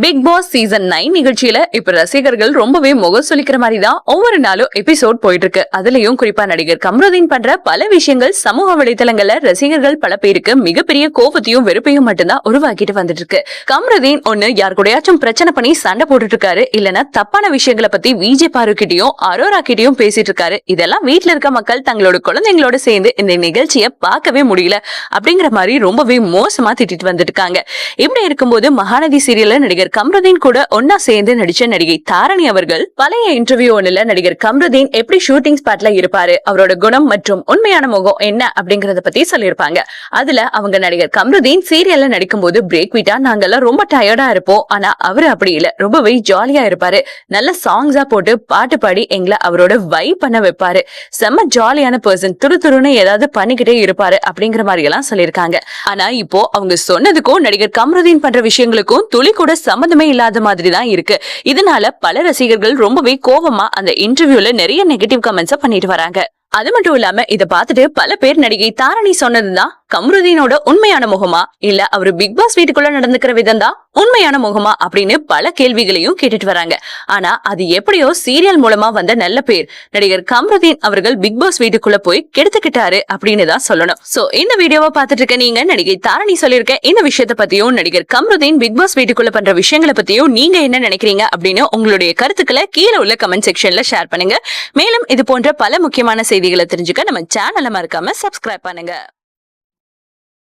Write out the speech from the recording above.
Big Boss season nine நிகழ்ச்சியில இப்ப ரசிகர்கள் ரொம்பவே முகம் சொல்லிக்கிற மாதிரி தான் ஒவ்வொரு நாளும் எபிசோட் போயிட்டு இருக்கு அதுலயும் குறிப்பா நடிகர் கம்ருதீன் பண்ற பல விஷயங்கள் சமூக வலைதளங்கள்ல ரசிகர்கள் பல பேருக்கு மிகப்பெரிய கோபத்தையும் வெறுப்பையும் மட்டும்தான் உருவாக்கிட்டு வந்துட்டு இருக்கு கம்ருதீன் ஒண்ணு யார் கூடயாச்சும் பிரச்சனை பண்ணி சண்டை போட்டுட்டு இருக்காரு இல்லனா தப்பான விஷயங்களை பத்தி விஜய் பாரு கிட்டயும் அரோரா கிட்டயும் பேசிட்டு இருக்காரு இதெல்லாம் வீட்டுல இருக்க மக்கள் தங்களோட குழந்தைங்களோட சேர்ந்து இந்த நிகழ்ச்சியை பார்க்கவே முடியல அப்படிங்கிற மாதிரி ரொம்பவே மோசமா திட்டிட்டு வந்துட்டு இருக்காங்க இப்படி இருக்கும்போது மகாநதி சீரியல்ல நடிகர் கம்ருதீன் கூட ஒன்னா சேர்ந்து நடிச்ச நடிகை தாரணி அவர்கள் பழைய இன்டர்வியூ ஒன்னுல நடிகர் கம்ருதீன் எப்படி ஷூட்டிங் ஸ்பாட்ல இருப்பாரு அவரோட குணம் மற்றும் உண்மையான முகம் என்ன அப்படிங்கறத பத்தி சொல்லியிருப்பாங்க. அதுல அவங்க நடிகர் கம்ருதீன் சீரியல்ல நடிக்கும் போது பிரேக் விட்டா நாங்கெல்லாம் ரொம்ப டயர்டா இருப்போம். ஆனா அவரு அப்படி இல்ல. ரொம்பவே ஜாலியா இருப்பாரு. நல்ல சாங்ஸா போட்டு பாட்டு பாடி எங்களை அவரோட வைப் பண்ண வைப்பாரு. செம்ம ஜாலியான பர்சன் துரு துருன்னு ஏதாவது பண்ணிக்கிட்டே இருப்பாரு அப்படிங்கிற மாதிரி எல்லாம் சொல்லியிருக்காங்க. ஆனா இப்போ அவங்க சொன்னதுக்கும் நடிகர் கம்ருதீன் பண்ற விஷயங்களுக்கும் துளி கூட சம்மந்தமே இல்லாத மாதிரி தான் இருக்கு. இதனால பல ரசிகர்கள் ரொம்பவே கோபமா அந்த இன்டர்வியூல நிறைய நெகட்டிவ் கமெண்ட்ஸ் பண்ணிட்டு வராங்க. அது மட்டும் இல்லாம இதை பார்த்துட்டு பல பேர் நடிகை தாரணி சொன்னதுதான் கம்ருதீனோட உண்மையான முகமா? இல்ல அவரு பிக் பாஸ் வீட்டுக்குள்ள நடந்துக்கிற விதம் தான் உண்மையான முகமா? அப்படின்னு பல கேள்விகளையும் கேட்டுட்டு வராங்க. ஆனா அது எப்படியோ சீரியல் மூலமா வந்த நல்ல பேர். நடிகர் கம்ருதீன் அவர்கள் பிக் பாஸ் வீட்டுக்குள்ள போய் கெடுத்துக்கிட்டாரு அப்படின்னு தான் சொல்லணும். சோ இந்த வீடியோவை பார்த்துட்டு இருக்க நீங்க நடிகை தாரணி சொல்லியிருக்க இந்த விஷயத்த பத்தியும் நடிகர் கம்ருதீன் பிக் பாஸ் வீட்டுக்குள்ள பண்ற விஷயங்களை பத்தியும் நீங்க என்ன நினைக்கிறீங்க அப்படின்னு உங்களுடைய கருத்துக்களை கீழே உள்ள கமெண்ட் செக்ஷன்ல ஷேர் பண்ணுங்க. மேலும் இது போன்ற பல முக்கியமான செய்திகளை தெரிஞ்சுக்க நம்ம சேனலை மறக்காம சப்ஸ்கிரைப் பண்ணுங்க.